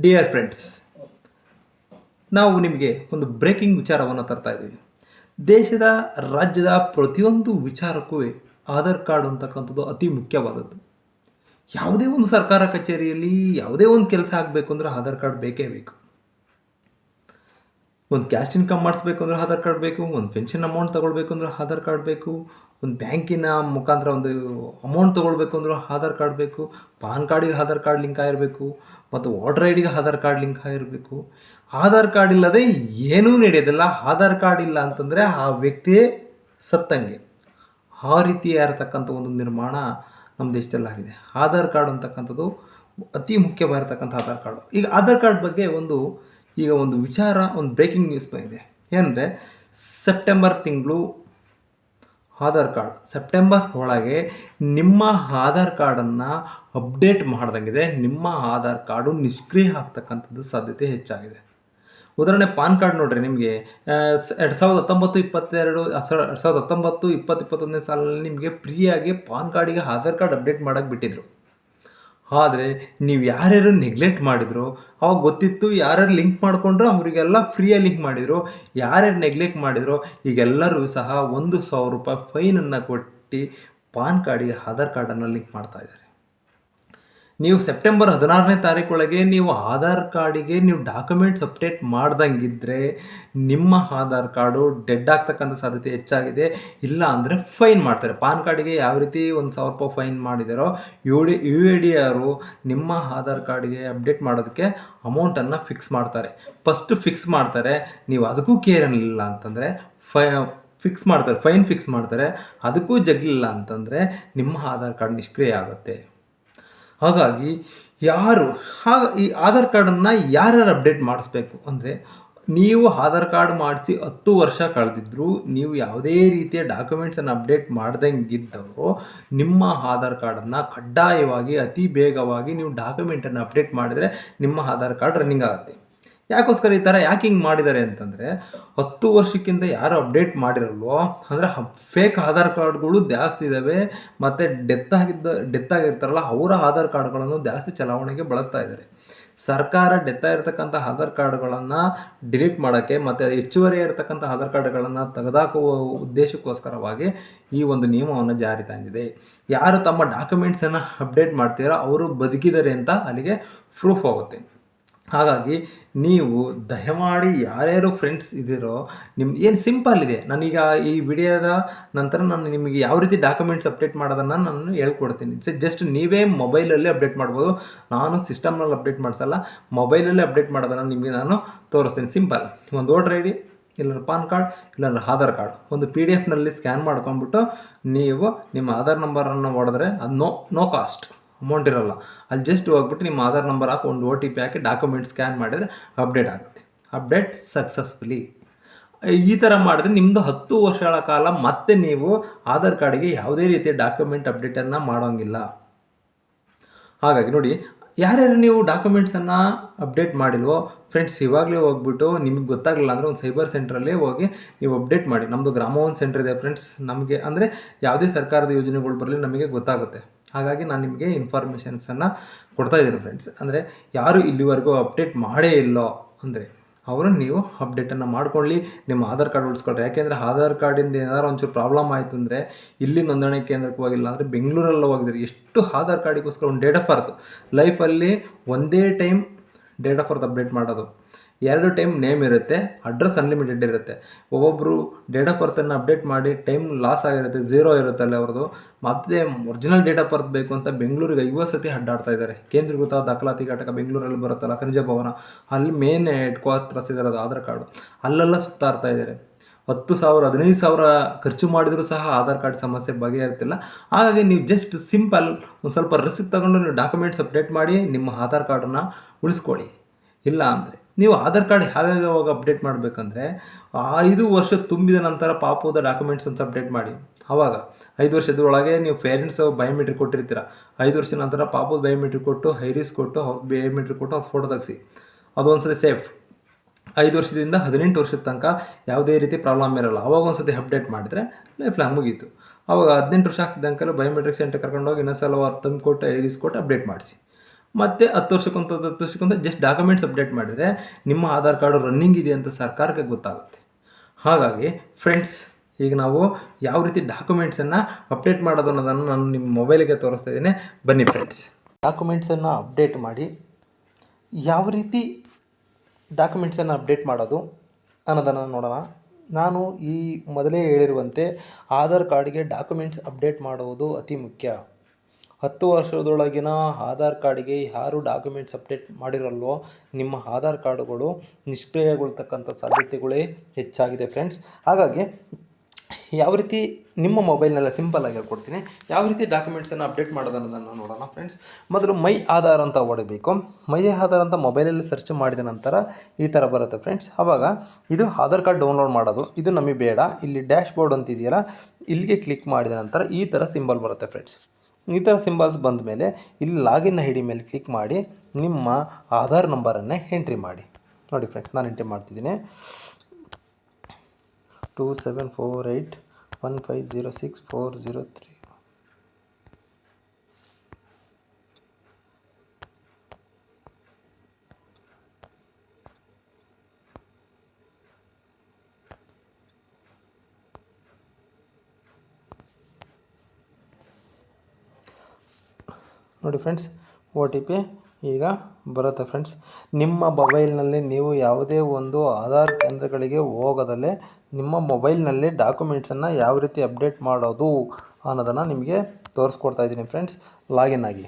Dear friends ನಾವು ನಿಮಗೆ ಒಂದು ಬ್ರೇಕಿಂಗ್ ವಿಚಾರವನ್ನು ತರ್ತಾ ಇದ್ದೀವಿ. ದೇಶದ, ರಾಜ್ಯದ ಪ್ರತಿಯೊಂದು ವಿಚಾರಕ್ಕೂ ಆಧಾರ್ ಕಾರ್ಡ್ ಅಂತಕ್ಕಂಥದ್ದು ಅತಿ ಮುಖ್ಯವಾದದ್ದು. ಯಾವುದೇ ಒಂದು ಸರ್ಕಾರ ಕಚೇರಿಯಲ್ಲಿ ಯಾವುದೇ ಒಂದು ಕೆಲಸ ಆಗಬೇಕು ಅಂದರೆ ಆಧಾರ್ ಕಾರ್ಡ್ ಬೇಕೇ ಬೇಕು. ಒಂದು ಕ್ಯಾಶ್ ಇನ್ಕಮ್ ಮಾಡಿಸ್ಬೇಕು ಅಂದ್ರೆ ಆಧಾರ್ ಕಾರ್ಡ್ ಬೇಕು, ಒಂದು ಪೆನ್ಷನ್ ಅಮೌಂಟ್ ತೊಗೊಳ್ಬೇಕು ಅಂದ್ರೆ ಆಧಾರ್ ಕಾರ್ಡ್ ಬೇಕು, ಒಂದು ಬ್ಯಾಂಕಿನ ಮುಖಾಂತರ ಒಂದು ಅಮೌಂಟ್ ತೊಗೊಳ್ಬೇಕು ಅಂದ್ರೆ ಆಧಾರ್ ಕಾರ್ಡ್ ಬೇಕು, ಪಾನ್ ಕಾರ್ಡಿಗೆ ಆಧಾರ್ ಕಾರ್ಡ್ ಲಿಂಕ್ ಆಗಿರಬೇಕು, ಮತ್ತು ವೋಟರ್ ಐ ಡಿಗೆ ಆಧಾರ್ ಕಾರ್ಡ್ ಲಿಂಕ್ ಆಗಿರಬೇಕು. ಆಧಾರ್ ಕಾರ್ಡ್ ಇಲ್ಲದೆ ಏನೂ ನಡೆಯೋದಿಲ್ಲ. ಆಧಾರ್ ಕಾರ್ಡ್ ಇಲ್ಲ ಅಂತಂದರೆ ಆ ವ್ಯಕ್ತಿಯೇ ಸತ್ತಂಗೆ. ಆ ರೀತಿಯಾಗಿರ್ತಕ್ಕಂಥ ಒಂದು ನಿರ್ಮಾಣ ನಮ್ಮ ದೇಶದಲ್ಲಾಗಿದೆ ಆಧಾರ್ ಕಾರ್ಡ್ ಅಂತಕ್ಕಂಥದ್ದು ಅತಿ ಮುಖ್ಯವಾಗಿರ್ತಕ್ಕಂಥ ಆಧಾರ್ ಕಾರ್ಡು ಈಗ ಆಧಾರ್ ಕಾರ್ಡ್ ಬಗ್ಗೆ ಒಂದು ಈಗ ಒಂದು ವಿಚಾರ, ಒಂದು ಬ್ರೇಕಿಂಗ್ ನ್ಯೂಸ್ ಬಂದಿದೆ. ಏನಂದರೆ ಸೆಪ್ಟೆಂಬರ್ ತಿಂಗಳು ಆಧಾರ್ ಕಾರ್ಡ್. ಸೆಪ್ಟೆಂಬರ್ ಒಳಗೆ ನಿಮ್ಮ ಆಧಾರ್ ಕಾರ್ಡನ್ನು ಅಪ್ಡೇಟ್ ಮಾಡ್ದಂಗಿದೆ. ನಿಮ್ಮ ಆಧಾರ್ ಕಾರ್ಡು ನಿಷ್ಕ್ರಿಯ ಆಗ್ತಕ್ಕಂಥದ್ದು ಸಾಧ್ಯತೆ ಹೆಚ್ಚಾಗಿದೆ. ಉದಾಹರಣೆ ಪಾನ್ ಕಾರ್ಡ್ ನೋಡ್ರಿ ನಿಮಗೆ. ಎರಡು ಸಾವಿರದ ಹತ್ತೊಂಬತ್ತು, ಇಪ್ಪತ್ತೆರಡು ಎರಡು ಸಾವಿರದ ಹತ್ತೊಂಬತ್ತು, ಇಪ್ಪತ್ತು ಇಪ್ಪತ್ತೊಂದನೇ ಸಾಲಲ್ಲಿ ನಿಮಗೆ ಫ್ರೀಯಾಗಿ ಪಾನ್ ಕಾರ್ಡಿಗೆ ಆಧಾರ್ ಕಾರ್ಡ್ ಅಪ್ಡೇಟ್ ಮಾಡೋಕ್ಕೆ ಬಿಟ್ಟಿದ್ರು. ಆದರೆ ನೀವು ಯಾರ್ಯಾರು ನೆಗ್ಲೆಕ್ಟ್ ಮಾಡಿದ್ರು, ಅವಾಗ ಗೊತ್ತಿತ್ತು ಯಾರ್ಯಾರು ಲಿಂಕ್ ಮಾಡಿಕೊಂಡ್ರು, ಅವರಿಗೆಲ್ಲ ಫ್ರೀಯಾಗಿ ಲಿಂಕ್ ಮಾಡಿದರು. ಯಾರ್ಯಾರು ನೆಗ್ಲೆಕ್ಟ್ ಮಾಡಿದ್ರು, ಈಗೆಲ್ಲರೂ ಸಹ ಒಂದು ಸಾವಿರ ರೂಪಾಯಿ ಫೈನನ್ನು ಕೊಟ್ಟು, ಪಾನ್ ಕಾರ್ಡಿಗೆ ಆಧಾರ್ ಕಾರ್ಡನ್ನು ಲಿಂಕ್ ಮಾಡ್ತಾ ಇದ್ದಾರೆ. ನೀವು ಸೆಪ್ಟೆಂಬರ್ ಹದಿನಾರನೇ ತಾರೀಕೊಳಗೆ ನೀವು ಆಧಾರ್ ಕಾರ್ಡಿಗೆ ನೀವು ಡಾಕ್ಯುಮೆಂಟ್ಸ್ ಅಪ್ಡೇಟ್ ಮಾಡ್ದಂಗಿದ್ರೆ ನಿಮ್ಮ ಆಧಾರ್ ಕಾರ್ಡು ಡೆಡ್ ಆಗ್ತಕ್ಕಂಥ ಸಾಧ್ಯತೆ ಹೆಚ್ಚಾಗಿದೆ. ಇಲ್ಲ ಅಂದರೆ ಫೈನ್ ಮಾಡ್ತಾರೆ. ಪಾನ್ ಕಾರ್ಡಿಗೆ ಯಾವ ರೀತಿ ಒಂದು ಸಾವಿರ ರೂಪಾಯಿ fine ಮಾಡಿದಾರೋ U D U A D ಅವರು ನಿಮ್ಮ ಆಧಾರ್ ಕಾರ್ಡಿಗೆ ಅಪ್ಡೇಟ್ ಮಾಡೋದಕ್ಕೆ ಅಮೌಂಟನ್ನು ಫಿಕ್ಸ್ ಮಾಡ್ತಾರೆ. ಫಸ್ಟ್ ಫಿಕ್ಸ್ ಮಾಡ್ತಾರೆ. ನೀವು ಅದಕ್ಕೂ ಕೇರ್ ಅನ್ನಲಿಲ್ಲ ಅಂತಂದರೆ ಫೈ, ಫಿಕ್ಸ್ ಮಾಡ್ತಾರೆ. ಫೈನ್ ಫಿಕ್ಸ್ ಮಾಡ್ತಾರೆ. ಅದಕ್ಕೂ ಜಗ್ಲಿಲ್ಲ ಅಂತಂದರೆ ನಿಮ್ಮ ಆಧಾರ್ ಕಾರ್ಡ್ ನಿಷ್ಕ್ರಿಯ ಆಗುತ್ತೆ. ಹಾಗಾಗಿ ಯಾರು, ಹಾಗ, ಈ ಆಧಾರ್ ಕಾರ್ಡನ್ನು ಯಾರ್ಯಾರು ಅಪ್ಡೇಟ್ ಮಾಡಿಸ್ಬೇಕು ಅಂದರೆ ನೀವು ಆಧಾರ್ ಕಾರ್ಡ್ ಮಾಡಿಸಿ ಹತ್ತು ವರ್ಷ ಕಳೆದಿದ್ರು ನೀವು ಯಾವುದೇ ರೀತಿಯ ಡಾಕ್ಯುಮೆಂಟ್ಸನ್ನು ಅಪ್ಡೇಟ್ ಮಾಡ್ದಂಗಿದ್ದವರು ನಿಮ್ಮ ಆಧಾರ್ ಕಾರ್ಡನ್ನು ಕಡ್ಡಾಯವಾಗಿ, ಅತಿ ಬೇಗವಾಗಿ ನೀವು ಡಾಕ್ಯುಮೆಂಟನ್ನು ಅಪ್ಡೇಟ್ ಮಾಡಿದರೆ ನಿಮ್ಮ ಆಧಾರ್ ಕಾರ್ಡ್ ರನ್ನಿಂಗ್ ಆಗುತ್ತೆ. ಯಾಕೋಸ್ಕರ ಈ ಥರ ಯಾಕೆ ಹಿಂಗೆ ಮಾಡಿದ್ದಾರೆ ಅಂತಂದರೆ ಹತ್ತು ವರ್ಷಕ್ಕಿಂತ ಯಾರು ಅಪ್ಡೇಟ್ ಮಾಡಿರಲ್ವೋ, ಅಂದರೆ ಫೇಕ್ ಆಧಾರ್ ಕಾರ್ಡ್ಗಳು ಜಾಸ್ತಿ ಇದ್ದಾವೆ ಮತ್ತು ಡೆತ್ ಆಗಿದ್ದ ಡೆತ್ ಆಗಿರ್ತಾರಲ್ಲ, ಅವರ ಆಧಾರ್ ಕಾರ್ಡ್ಗಳನ್ನು ಜಾಸ್ತಿ ಚಲಾವಣೆಗೆ ಬಳಸ್ತಾ ಇದ್ದಾರೆ ಸರ್ಕಾರ ಡೆತ್ ಆಗಿರ್ತಕ್ಕಂಥ ಆಧಾರ್ ಕಾರ್ಡ್ಗಳನ್ನು ಡಿಲೀಟ್ ಮಾಡೋಕ್ಕೆ ಮತ್ತು ಹೆಚ್ಚುವರಿ ಇರತಕ್ಕಂಥ ಆಧಾರ್ ಕಾರ್ಡ್ಗಳನ್ನು ತೆಗೆದಾಕುವ ಉದ್ದೇಶಕ್ಕೋಸ್ಕರವಾಗಿ ಈ ಒಂದು ನಿಯಮವನ್ನು ಜಾರಿ ತಂದಿದೆ. ಯಾರು ತಮ್ಮ ಡಾಕ್ಯುಮೆಂಟ್ಸನ್ನು ಅಪ್ಡೇಟ್ ಮಾಡ್ತೀರೋ, ಅವರು ಬದುಕಿದ್ದಾರೆ ಅಂತ ಅಲ್ಲಿಗೆ ಪ್ರೂಫ್ ಆಗುತ್ತೆ ಹಾಗಾಗಿ ನೀವು ದಯಮಾಡಿ ಯಾರ್ಯಾರು ಫ್ರೆಂಡ್ಸ್ ಇದ್ದೀರೋ ನಿಮ್ಮ ಏನು ಸಿಂಪಲ್ ಇದೆ. ನಾನೀಗ ಈ ವಿಡಿಯೋದ ನಂತರ ನಾನು ನಿಮಗೆ ಯಾವ ರೀತಿ ಡಾಕ್ಯುಮೆಂಟ್ಸ್ ಅಪ್ಡೇಟ್ ಮಾಡೋದನ್ನು ನಾನು ಹೇಳ್ಕೊಡ್ತೀನಿ. ಜಸ್ಟ್ ನೀವೇ ಮೊಬೈಲಲ್ಲೇ ಅಪ್ಡೇಟ್ ಮಾಡ್ಬೋದು. ನಾನು ಸಿಸ್ಟಮ್ನಲ್ಲಿ ಅಪ್ಡೇಟ್ ಮಾಡಿಸಲ್ಲ. ಮೊಬೈಲಲ್ಲೇ ಅಪ್ಡೇಟ್ ಮಾಡೋದನ್ನು ನಿಮಗೆ ನಾನು ತೋರಿಸ್ತೀನಿ. ಸಿಂಪಲ್ ಒಂದು ವೋಟರ್ ಐ ಡಿ ಇಲ್ಲಾಂದ್ರೆ ಪಾನ್ ಕಾರ್ಡ್ ಇಲ್ಲಾಂದ್ರೆ ಆಧಾರ್ ಕಾರ್ಡ್ ಒಂದು ಪಿ ಡಿ ಎಫ್ನಲ್ಲಿ ಸ್ಕ್ಯಾನ್ ಮಾಡ್ಕೊಂಬಿಟ್ಟು ನೀವು ನಿಮ್ಮ ಆಧಾರ್ ನಂಬರನ್ನು ಹೊಡೆದ್ರೆ ಅದು ನೋ ನೋ ಕಾಸ್ಟ್ ಅಮೌಂಟ್ ಇರೋಲ್ಲ. ಅಲ್ಲಿ ಜಸ್ಟ್ ಹೋಗ್ಬಿಟ್ಟು ನಿಮ್ಮ ಆಧಾರ್ ನಂಬರ್ ಹಾಕಿ ಒಂದು ಒ ಟಿ ಪಿ ಹಾಕಿ ಡಾಕ್ಯುಮೆಂಟ್ ಸ್ಕ್ಯಾನ್ ಮಾಡಿದರೆ ಅಪ್ಡೇಟ್ ಆಗುತ್ತೆ. ಅಪ್ಡೇಟ್ ಸಕ್ಸಸ್ಫುಲಿ ಈ ಥರ ಮಾಡಿದ್ರೆ ನಿಮ್ಮದು ಹತ್ತು ವರ್ಷಗಳ ಕಾಲ ಮತ್ತೆ ನೀವು ಆಧಾರ್ ಕಾರ್ಡಿಗೆ ಯಾವುದೇ ರೀತಿಯ ಡಾಕ್ಯುಮೆಂಟ್ ಅಪ್ಡೇಟನ್ನು ಮಾಡೋಂಗಿಲ್ಲ. ಹಾಗಾಗಿ ನೋಡಿ, ಯಾರ್ಯಾರು ನೀವು ಡಾಕ್ಯುಮೆಂಟ್ಸನ್ನು ಅಪ್ಡೇಟ್ ಮಾಡಿಲ್ವೋ ಫ್ರೆಂಡ್ಸ್ ಇವಾಗಲೇ ಹೋಗ್ಬಿಟ್ಟು ನಿಮಗೆ ಗೊತ್ತಾಗಲಿಲ್ಲ ಅಂದರೆ ಒಂದು ಸೈಬರ್ ಸೆಂಟ್ರಲ್ಲೇ ಹೋಗಿ ನೀವು ಅಪ್ಡೇಟ್ ಮಾಡಿ. ನಮ್ಮದು ಗ್ರಾಮ ಒಂದು ಸೆಂಟರ್ ಇದೆ ಫ್ರೆಂಡ್ಸ್ ನಮಗೆ ಅಂದರೆ ಯಾವುದೇ ಸರ್ಕಾರದ ಯೋಜನೆಗಳು ಬರಲಿ ನಮಗೆ ಗೊತ್ತಾಗುತ್ತೆ. ಹಾಗಾಗಿ ನಾನು ನಿಮಗೆ ಇನ್ಫಾರ್ಮೇಷನ್ಸನ್ನು ಕೊಡ್ತಾ ಇದ್ದೀನಿ ಫ್ರೆಂಡ್ಸ್ ಅಂದರೆ ಯಾರು ಇಲ್ಲಿವರೆಗೂ ಅಪ್ಡೇಟ್ ಮಾಡೇ ಇಲ್ಲೋ ಅಂದರೆ ಅವರು ನೀವು ಅಪ್ಡೇಟನ್ನು ಮಾಡ್ಕೊಳ್ಳಿ. ನಿಮ್ಮ ಆಧಾರ್ ಕಾರ್ಡ್ ಉಳಿಸ್ಕೊಳ್ರಿ. ಯಾಕೆಂದರೆ ಆಧಾರ್ ಕಾರ್ಡಿಂದ ಏನಾದ್ರು ಒಂಚೂರು ಪ್ರಾಬ್ಲಮ್ ಆಯಿತು ಅಂದರೆ ಇಲ್ಲಿ ನೋಂದಣಿ ಕೇಂದ್ರಕ್ಕೆ ಹೋಗಿಲ್ಲ ಅಂದರೆ ಬೆಂಗಳೂರಲ್ಲಿ ಹೋಗಿದ್ರೆ ಎಷ್ಟು ಆಧಾರ್ ಕಾರ್ಡಿಗೋಸ್ಕರ ಒಂದು ಡೇಟ್ ಆಫ್ ಬರ್ತು ಲೈಫಲ್ಲಿ ಒಂದೇ time date of birth update ಮಾಡೋದು. ಎರಡು ಟೈಮ್ ನೇಮ್ ಇರುತ್ತೆ, ಅಡ್ರೆಸ್ ಅನ್ಲಿಮಿಟೆಡ್ ಇರುತ್ತೆ. ಒಬ್ಬೊಬ್ಬರು ಡೇಟ್ ಆಫ್ ಬರ್ತನ್ನು ಅಪ್ಡೇಟ್ ಮಾಡಿ ಟೈಮ್ ಲಾಸ್ ಆಗಿರುತ್ತೆ ಝೀರೋ ಇರುತ್ತೆ ಅಲ್ಲಿ ಅವ್ರದ್ದು. ಮತ್ತೆ ಒರಿಜಿನಲ್ ಡೇಟ್ ಆಫ್ ಬರ್ತ್ ಬೇಕು ಅಂತ ಬೆಂಗಳೂರಿಗೆ ಐವತ್ತು ಸತಿ ಅಡ್ಡಾಡ್ತಾ ಇದ್ದಾರೆ. ಕೇಂದ್ರೀಕೃತ ದಾಖಲಾತಿ ಘಟಕ ಬೆಂಗಳೂರಲ್ಲಿ ಬರುತ್ತಲ್ಲ, ಖನಿಜ ಭವನ. ಅಲ್ಲಿ ಮೇನ್ ಹೆಡ್ ಕ್ವಾರ್ಟರ್ಸ್ ಇರೋದು ಆಧಾರ್ ಕಾರ್ಡು. ಅಲ್ಲೆಲ್ಲ ಸುತ್ತಾಡ್ತಾ ಇದ್ದಾರೆ. ಹತ್ತು ಸಾವಿರ, ಹದಿನೈದು ಸಾವಿರ ಖರ್ಚು ಮಾಡಿದರೂ ಸಹ ಆಧಾರ್ ಕಾರ್ಡ್ ಸಮಸ್ಯೆ ಬಗೆಹರ್ತಿಲ್ಲ. ಹಾಗಾಗಿ ನೀವು ಜಸ್ಟ್ ಸಿಂಪಲ್ ಒಂದು ಸ್ವಲ್ಪ ರಿಸಿಪ್ಟ್ ತಗೊಂಡು ನೀವು ಡಾಕ್ಯುಮೆಂಟ್ಸ್ ಅಪ್ಡೇಟ್ ಮಾಡಿ ನಿಮ್ಮ ಆಧಾರ್ ಕಾರ್ಡನ್ನು ಉಳಿಸ್ಕೊಳ್ಳಿ. ಇಲ್ಲ ಅಂದರೆ ನೀವು ಆಧಾರ್ ಕಾರ್ಡ್ ಯಾವ್ಯಾವಾಗ ಅಪ್ಡೇಟ್ ಮಾಡಬೇಕಂದ್ರೆ ಐದು ವರ್ಷ ತುಂಬಿದ ನಂತರ ಪಾಪದ ಡಾಕ್ಯುಮೆಂಟ್ಸ್ ಅಂತ ಅಪ್ಡೇಟ್ ಮಾಡಿ. ಆವಾಗ ಐದು ವರ್ಷದ ಒಳಗೆ ನೀವು ಪೇರೆಂಟ್ಸ್ ಬಯೋಮೆಟ್ರಿಕ್ ಕೊಟ್ಟಿರ್ತೀರ. ಐದು ವರ್ಷದ ನಂತರ ಪಾಪದ ಬಯೋಮೆಟ್ರಿಕ್ ಕೊಟ್ಟು ಹೈರಿಸ್ ಕೊಟ್ಟು ಅವ್ರ ಬಯೋಮೆಟ್ರಿಕ್ ಕೊಟ್ಟು ಅವ್ರ ಫೋಟೋ ತೆಗಿಸಿ. ಅದು ಒಂದ್ಸತಿ ಸೇಫ್ ಐದು ವರ್ಷದಿಂದ ಹದಿನೆಂಟು ವರ್ಷದ ತನಕ ಯಾವುದೇ ರೀತಿ ಪ್ರಾಬ್ಲಮ್ ಇರೋಲ್ಲ. ಅವಾಗ ಒಂದ್ಸತಿ ಅಪ್ಡೇಟ್ ಮಾಡಿದರೆ ಲೈಫ್ ಲಾಂಗ್ ಮುಗೀತು. ಅವಾಗ ಹದಿನೆಂಟು ವರ್ಷ ಆಗ್ತಿದ್ದಂಕಲ್ಲ ಬಯೋಮೆಟ್ರಿಕ್ ಸೆಂಟರ್ ಕರ್ಕೊಂಡೋಗಿ ಇನ್ನೊಂದು ಸಲ ತಂದು ಕೊಟ್ಟು ಐರಿಸ್ ಕೊಟ್ಟು ಅಪ್ಡೇಟ್ ಮಾಡಿಸಿ. ಮತ್ತು ಹತ್ತು ವರ್ಷಕ್ಕೊಂದು ಹತ್ತು ವರ್ಷಕ್ಕೊಂದು ಜಸ್ಟ್ ಡಾಕ್ಯುಮೆಂಟ್ಸ್ ಅಪ್ಡೇಟ್ ಮಾಡಿದರೆ ನಿಮ್ಮ ಆಧಾರ್ ಕಾರ್ಡು ರನ್ನಿಂಗ್ ಇದೆ ಅಂತ ಸರ್ಕಾರಕ್ಕೆ ಗೊತ್ತಾಗುತ್ತೆ. ಹಾಗಾಗಿ ಫ್ರೆಂಡ್ಸ್ ಈಗ ನಾವು ಯಾವ ರೀತಿ ಡಾಕ್ಯುಮೆಂಟ್ಸನ್ನು ಅಪ್ಡೇಟ್ ಮಾಡೋದು ಅನ್ನೋದನ್ನು ನಾನು ನಿಮ್ಮ ಮೊಬೈಲಿಗೆ ತೋರಿಸ್ತಾ ಇದ್ದೀನಿ. ಬನ್ನಿ ಫ್ರೆಂಡ್ಸ್ ಡಾಕ್ಯುಮೆಂಟ್ಸನ್ನು ಅಪ್ಡೇಟ್ ಮಾಡಿ ಯಾವ ರೀತಿ ಡಾಕ್ಯುಮೆಂಟ್ಸನ್ನು ಅಪ್ಡೇಟ್ ಮಾಡೋದು ಅನ್ನೋದನ್ನು ನೋಡೋಣ. ನಾನು ಈ ಮೊದಲೇ ಹೇಳಿರುವಂತೆ ಆಧಾರ್ ಕಾರ್ಡ್ಗೆ ಡಾಕ್ಯುಮೆಂಟ್ಸ್ ಅಪ್ಡೇಟ್ ಮಾಡುವುದು ಅತಿ ಮುಖ್ಯ. ಹತ್ತು ವರ್ಷದೊಳಗಿನ ಆಧಾರ್ ಕಾರ್ಡ್ಗೆ ಯಾರು ಡಾಕ್ಯುಮೆಂಟ್ಸ್ ಅಪ್ಡೇಟ್ ಮಾಡಿರಲ್ವೋ, ನಿಮ್ಮ ಆಧಾರ್ ಕಾರ್ಡುಗಳು ನಿಷ್ಕ್ರಿಯಗೊಳ್ತಕ್ಕಂಥ ಸಾಧ್ಯತೆಗಳೇ ಹೆಚ್ಚಾಗಿದೆ ಫ್ರೆಂಡ್ಸ್. ಹಾಗಾಗಿ, ಯಾವ ರೀತಿ ನಿಮ್ಮ ಮೊಬೈಲ್ನೆಲ್ಲ ಆಗಿ ಹೇಳ್ಕೊಡ್ತೀನಿ. ಯಾವ ರೀತಿ ಡಾಕ್ಯುಮೆಂಟ್ಸನ್ನು ಅಪ್ಡೇಟ್ ಮಾಡೋದು ಅನ್ನೋದನ್ನು ನೋಡೋಣ ಫ್ರೆಂಡ್ಸ್. ಮೊದಲು ಮೈ ಆಧಾರ್ ಅಂತ ಓಡಬೇಕು. ಮೈ ಆಧಾರ್ ಅಂತ ಮೊಬೈಲಲ್ಲಿ ಸರ್ಚ್ ಮಾಡಿದ ನಂತರ ಈ ಥರ ಬರುತ್ತೆ ಫ್ರೆಂಡ್ಸ್. ಆವಾಗ ಇದು ಆಧಾರ್ ಕಾರ್ಡ್ ಡೌನ್ಲೋಡ್ ಮಾಡೋದು. ಇದು ನಮಗೆ ಬೇಡ. ಇಲ್ಲಿ ಡ್ಯಾಶ್ ಬೋರ್ಡ್ ಅಂತ ಇದೆಯಲ್ಲ, ಇಲ್ಲಿಗೆ ಕ್ಲಿಕ್ ಮಾಡಿದ ನಂತರ ಈ ಥರ ಸಿಂಬಲ್ ಬರುತ್ತೆ ಫ್ರೆಂಡ್ಸ್. ಈ ಥರ ಸಿಂಬಲ್ಸ್ ಬಂದ ಮೇಲೆ ಇಲ್ಲಿ ಲಾಗಿನ್ ಐ ಡಿ ಮೇಲೆ ಕ್ಲಿಕ್ ಮಾಡಿ, ನಿಮ್ಮ ಆಧಾರ್ ನಂಬರನ್ನು ಎಂಟ್ರಿ ಮಾಡಿ. ನೋಡಿ ಫ್ರೆಂಡ್ಸ್ ನಾನು ಎಂಟ್ರಿ ಮಾಡ್ತಿದ್ದೀನಿ. Two seven four eight one five zero six four zero three ನೋಡಿ ಫ್ರೆಂಡ್ಸ್ ಒ ಟಿ ಪಿ ಈಗ ಬರುತ್ತೆ ಫ್ರೆಂಡ್ಸ್ ನಿಮ್ಮ ಮೊಬೈಲ್ನಲ್ಲಿ ನೀವು ಯಾವುದೇ ಒಂದು ಆಧಾರ್ ಕೇಂದ್ರಗಳಿಗೆ ಹೋಗದಲ್ಲೇ ನಿಮ್ಮ ಮೊಬೈಲ್ನಲ್ಲಿ ಡಾಕ್ಯುಮೆಂಟ್ಸನ್ನು ಯಾವ ರೀತಿ ಅಪ್ಡೇಟ್ ಮಾಡೋದು ಅನ್ನೋದನ್ನು ನಿಮಗೆ ತೋರಿಸ್ಕೊಡ್ತಾ ಇದ್ದೀನಿ ಫ್ರೆಂಡ್ಸ್ ಲಾಗಿನ್ ಆಗಿ.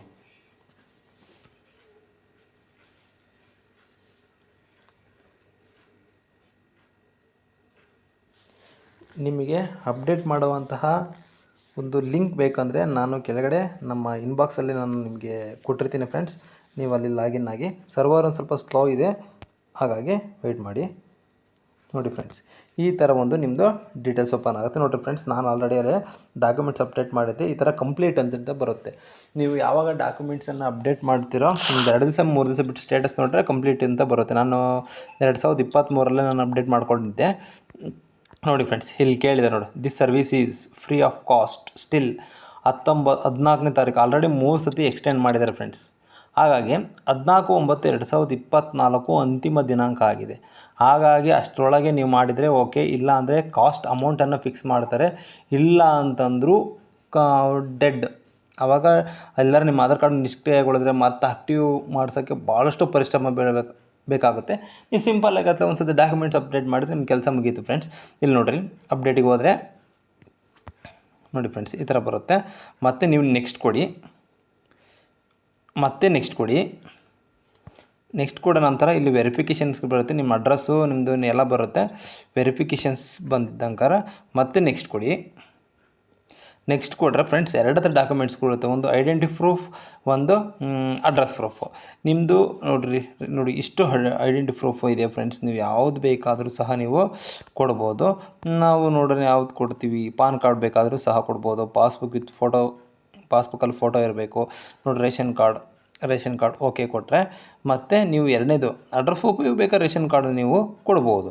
ನಿಮಗೆ ಅಪ್ಡೇಟ್ ಮಾಡುವಂತಹ ಒಂದು ಲಿಂಕ್ ಬೇಕಂದರೆ ನಾನು ಕೆಳಗಡೆ ನಮ್ಮ ಇನ್ಬಾಕ್ಸಲ್ಲಿ ನಾನು ನಿಮಗೆ ಕೊಟ್ಟಿರ್ತೀನಿ ಫ್ರೆಂಡ್ಸ್ ನೀವು ಅಲ್ಲಿ ಲಾಗಿನ್ ಆಗಿ ಸರ್ವರ್ ಒಂದು ಸ್ವಲ್ಪ ಸ್ಲೋ ಇದೆ, ಹಾಗಾಗಿ ವೆಯ್ಟ್ ಮಾಡಿ. ನೋಡಿ ಫ್ರೆಂಡ್ಸ್ ಈ ಥರ ಒಂದು ನಿಮ್ಮದು ಡೀಟೇಲ್ಸ್ ಓಪನ್ ಆಗುತ್ತೆ. ನೋಡಿರಿ ಫ್ರೆಂಡ್ಸ್ ನಾನು ಆಲ್ರೆಡಿ ಅಲ್ಲೇ ಡಾಕ್ಯುಮೆಂಟ್ಸ್ ಅಪ್ಡೇಟ್ ಮಾಡಿದ್ದೆ. ಈ ಥರ ಕಂಪ್ಲೀಟ್ ಅಂತ ಬರುತ್ತೆ. ನೀವು ಯಾವಾಗ ಡಾಕ್ಯುಮೆಂಟ್ಸನ್ನು ಅಪ್ಡೇಟ್ ಮಾಡ್ತೀರೋ ಒಂದು ಎರಡು ದಿವಸ, ಮೂರು ದಿವಸ ಬಿಟ್ಟು ಸ್ಟೇಟಸ್ ನೋಡಿದ್ರೆ ಕಂಪ್ಲೀಟ್ ಅಂತ ಬರುತ್ತೆ. ನಾನು ಎರಡು ಸಾವಿರದ ಇಪ್ಪತ್ತ್ಮೂರಲ್ಲೇ ನಾನು ಅಪ್ಡೇಟ್ ಮಾಡ್ಕೊಂಡಿದ್ದೆ. ನೋಡಿ ಫ್ರೆಂಡ್ಸ್ ಇಲ್ಲಿ ಕೇಳಿದೆ ನೋಡಿ. This service is free of cost still ಹತ್ತೊಂಬತ್ತು ಹದಿನಾಲ್ಕನೇ ತಾರೀಕು ಆಲ್ರೆಡಿ ಮೂರು ಸತಿ ಎಕ್ಸ್ಟೆಂಡ್ ಮಾಡಿದ್ದಾರೆ ಫ್ರೆಂಡ್ಸ್ ಹಾಗಾಗಿ ಹದಿನಾಲ್ಕು, ಒಂಬತ್ತು, ಎರಡು ಸಾವಿರದ ಇಪ್ಪತ್ತ್ನಾಲ್ಕು ಅಂತಿಮ ದಿನಾಂಕ ಆಗಿದೆ. ಹಾಗಾಗಿ ಅಷ್ಟರೊಳಗೆ ನೀವು ಮಾಡಿದರೆ ಓಕೆ ಇಲ್ಲ ಅಂದರೆ ಕಾಸ್ಟ್ ಅಮೌಂಟನ್ನು ಫಿಕ್ಸ್ ಮಾಡ್ತಾರೆ. ಇಲ್ಲ ಅಂತಂದರೂ ಡೆಡ್ ಆವಾಗ ಎಲ್ಲರೂ ನಿಮ್ಮ ಆಧಾರ್ ಕಾರ್ಡ್ ನಿಷ್ಕ್ರಿಯಗೊಳಿದ್ರೆ ಮತ್ತೆ ಆಕ್ಟಿವ್ ಮಾಡ್ಸೋಕ್ಕೆ ಭಾಳಷ್ಟು ಪರಿಶ್ರಮ ಬೀಳಬೇಕು. ಬೇಕಾಗುತ್ತೆ. ನೀವು ಸಿಂಪಲ್ಲಾಗಿ ಅಥವಾ ಒಂದು ಸತಿ ಡಾಕ್ಯುಮೆಂಟ್ಸ್ ಅಪ್ಡೇಟ್ ಮಾಡಿದ್ರೆ ನಿಮ್ಮ ಕೆಲಸ ಮುಗೀತು ಫ್ರೆಂಡ್ಸ್ ಇಲ್ಲಿ ನೋಡಿರಿ ಅಪ್ಡೇಟಿಗೆ ಹೋದರೆ ನೋಡಿ ಫ್ರೆಂಡ್ಸ್ ಈ ಥರ ಬರುತ್ತೆ. ಮತ್ತು ನೀವು ನೆಕ್ಸ್ಟ್ ಕೊಡಿ. ಮತ್ತೆ ನೆಕ್ಸ್ಟ್ ಕೊಡಿ. ನೆಕ್ಸ್ಟ್ ಕೊಡೋ ನಂತರ ಇಲ್ಲಿ ವೆರಿಫಿಕೇಷನ್ಸ್ ಬರುತ್ತೆ. ನಿಮ್ಮ ಅಡ್ರೆಸ್ಸು ನಿಮ್ಮದು ಎಲ್ಲ ಬರುತ್ತೆ. ವೆರಿಫಿಕೇಷನ್ಸ್ ಬಂದಿದ್ದಂಕಾರ ಮತ್ತೆ ನೆಕ್ಸ್ಟ್ ಕೊಡಿ. ನೆಕ್ಸ್ಟ್ ಕೊಟ್ಟರೆ ಫ್ರೆಂಡ್ಸ್ ಎರಡು ಥರ ಡಾಕ್ಯುಮೆಂಟ್ಸ್ ಕೊಡುತ್ತೆ. ಒಂದು ಐಡೆಂಟಿ ಪ್ರೂಫ್ ಒಂದು ಅಡ್ರೆಸ್ ಪ್ರೂಫು ನಿಮ್ಮದು ನೋಡಿರಿ, ನೋಡಿ, ಇಷ್ಟು ಐಡೆಂಟಿ ಪ್ರೂಫ್ ಇದೆ ಫ್ರೆಂಡ್ಸ್ ನೀವು ಯಾವ್ದು ಬೇಕಾದರೂ ಸಹ ನೀವು ಕೊಡ್ಬೋದು. ನಾವು ನೋಡ್ರಿ ಯಾವ್ದು ಕೊಡ್ತೀವಿ. ಪಾನ್ ಕಾರ್ಡ್ ಬೇಕಾದರೂ ಸಹ ಕೊಡ್ಬೋದು. ಪಾಸ್ಬುಕ್ ವಿತ್ ಫೋಟೋ ಪಾಸ್ಬುಕ್ಕಲ್ಲಿ ಫೋಟೋ ಇರಬೇಕು. ನೋಡಿ ration card ration card okay ಕೊಟ್ಟರೆ ಮತ್ತು ನೀವು ಎರಡನೇದು ಅಡ್ರೆಸ್ ಪ್ರೂಫ್ ಬೇಕಾದ್ರೆ ರೇಷನ್ ಕಾರ್ಡ್ ನೀವು ಕೊಡ್ಬೋದು.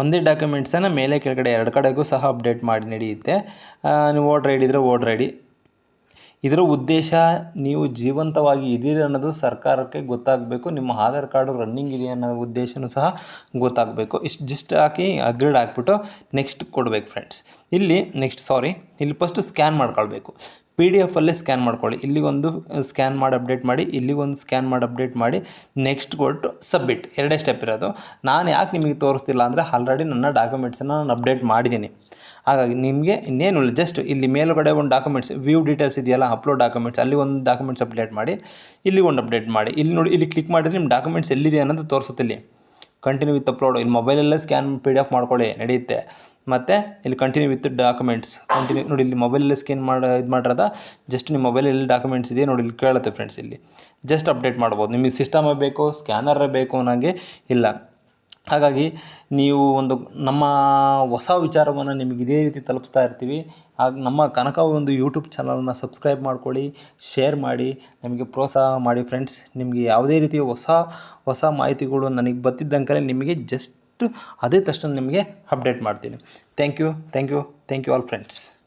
ಒಂದೇ ಡಾಕ್ಯುಮೆಂಟ್ಸನ್ನು ಮೇಲೆ ಕೆಳಗಡೆ ಎರಡು ಕಡೆಗೂ ಸಹ ಅಪ್ಡೇಟ್ ಮಾಡಿ ನಡೆಯುತ್ತೆ. ನೀವು ವೋಟ್ರ್ ಐ ಡಿ ಇದ್ದರೆ ವೋಟ್ರ್ ಐ ಡಿ ಇದರ ಉದ್ದೇಶ ನೀವು ಜೀವಂತವಾಗಿ ಇದ್ದೀರಿ ಅನ್ನೋದು ಸರ್ಕಾರಕ್ಕೆ ಗೊತ್ತಾಗಬೇಕು. ನಿಮ್ಮ ಆಧಾರ್ ಕಾರ್ಡು ರನ್ನಿಂಗ್ ಇದೆ ಅನ್ನೋ ಉದ್ದೇಶನೂ ಸಹ ಗೊತ್ತಾಗಬೇಕು. ಇಷ್ಟು ಜಸ್ಟ್ ಹಾಕಿ ಅಗ್ರಿಡ್ ಹಾಕ್ಬಿಟ್ಟು ನೆಕ್ಸ್ಟ್ ಕೊಡಬೇಕು ಫ್ರೆಂಡ್ಸ್ ಇಲ್ಲಿ ನೆಕ್ಸ್ಟ್ ಸಾರಿ ಇಲ್ಲಿ ಫಸ್ಟು ಸ್ಕ್ಯಾನ್ ಮಾಡ್ಕೊಳ್ಬೇಕು. ಪಿ ಡಿ ಎಫಲ್ಲೇ ಸ್ಕ್ಯಾನ್ ಮಾಡ್ಕೊಳ್ಳಿ. ಇಲ್ಲಿಗೊಂದು ಸ್ಕ್ಯಾನ್ ಮಾಡಿ ಅಪ್ಡೇಟ್ ಮಾಡಿ ಇಲ್ಲಿಗೊಂದು ಸ್ಕ್ಯಾನ್ ಮಾಡಿ ಅಪ್ಡೇಟ್ ಮಾಡಿ ನೆಕ್ಸ್ಟ್ ಕೊಟ್ಟು ಸಬ್ಮಿಟ್ ಎರಡೇ ಸ್ಟೆಪ್ ಇರೋದು. ನಾನು ಯಾಕೆ ನಿಮಗೆ ತೋರಿಸ್ತಿಲ್ಲ ಅಂದರೆ ಆಲ್ರೆಡಿ ನನ್ನ ಡಾಕ್ಯುಮೆಂಟ್ಸನ್ನು ನಾನು ಅಪ್ಡೇಟ್ ಮಾಡಿದ್ದೀನಿ. ಹಾಗಾಗಿ ನಿಮಗೆ ಇನ್ನೇನು ಇಲ್ಲ. ಜಸ್ಟ್ ಇಲ್ಲಿ ಮೇಲುಗಡೆ ಒಂದು ಡಾಕ್ಯುಮೆಂಟ್ಸ್ ವ್ಯೂ ಡೀಟೇಲ್ಸ್ ಇದೆಯಲ್ಲ ಅಪ್ಲೋಡ್ ಡಾಕ್ಯುಮೆಂಟ್ಸ್ ಅಲ್ಲಿ ಒಂದು ಡಾಕ್ಯುಮೆಂಟ್ಸ್ ಅಪ್ಡೇಟ್ ಮಾಡಿ, ಇಲ್ಲಿ ಒಂದು ಅಪ್ಡೇಟ್ ಮಾಡಿ. ಇಲ್ಲಿ ನೋಡಿ, ಇಲ್ಲಿ ಕ್ಲಿಕ್ ಮಾಡಿದ್ರೆ ನಿಮ್ಮ ಡಾಕ್ಯುಮೆಂಟ್ಸ್ ಎಲ್ಲಿದೆ ಅನ್ನೋದು ತೋರಿಸುತ್ತೆ ಇಲ್ಲಿ. ಕಂಟಿನ್ಯೂ ವಿತ್ ಅಪ್ಲೋಡ್ ಇಲ್ಲಿ ಮೊಬೈಲಲ್ಲೇ ಸ್ಕ್ಯಾನ್ ಪಿ ಡಿ ಎಫ್ ಮಾಡ್ಕೊಳ್ಳಿ. ನಡೆಯುತ್ತೆ ಮತ್ತು ಇಲ್ಲಿ ಕಂಟಿನ್ಯೂ ವಿತ್ ಡಾಕ್ಯುಮೆಂಟ್ಸ್ ಕಂಟಿನ್ಯೂ ನೋಡಿ ಇಲ್ಲಿ ಮೊಬೈಲಲ್ಲಿ ಸ್ಕ್ಯಾನ್ ಮಾಡಿ, ಇದು ಮಾಡಿರೋದ? ಜಸ್ಟ್ ನಿಮ್ಮ ಮೊಬೈಲಲ್ಲಿ ಡಾಕ್ಯುಮೆಂಟ್ಸ್ ಇದೆ, ನೋಡಿ ಇಲ್ಲಿ ಕೇಳುತ್ತೆ ಫ್ರೆಂಡ್ಸ್ ಇಲ್ಲಿ. ಜಸ್ಟ್ ಅಪ್ಡೇಟ್ ಮಾಡ್ಬೋದು. ನಿಮಗೆ ಸಿಸ್ಟಮೇ ಬೇಕು ಸ್ಕ್ಯಾನರೇ ಬೇಕು ಅನ್ನೋಂಗೆ ಇಲ್ಲ. ಹಾಗಾಗಿ ನೀವು ಒಂದು ನಮ್ಮ ಹೊಸ ವಿಚಾರವನ್ನು ನಿಮಗೆ ಇದೇ ರೀತಿ ತಲುಪಿಸ್ತಾ ಇರ್ತೀವಿ. ಆಗ ನಮ್ಮ ಕನಕ ಒಂದು ಯೂಟ್ಯೂಬ್ ಚಾನಲನ್ನು ಸಬ್ಸ್ಕ್ರೈಬ್ ಮಾಡ್ಕೊಳ್ಳಿ ಶೇರ್ ಮಾಡಿ, ನಿಮಗೆ ಪ್ರೋತ್ಸಾಹ ಮಾಡಿ ಫ್ರೆಂಡ್ಸ್ ನಿಮಗೆ ಯಾವುದೇ ರೀತಿಯ ಹೊಸ ಹೊಸ ಮಾಹಿತಿಗಳು ನನಗೆ ಬರ್ತಿದ್ದಂಗೆ ನಿಮಗೆ ಜಸ್ಟ್ ಅದೇ ತಕ್ಷಣ ನಿಮಗೆ ಅಪ್ಡೇಟ್ ಮಾಡ್ತೀನಿ. Thank you thank you thank you all friends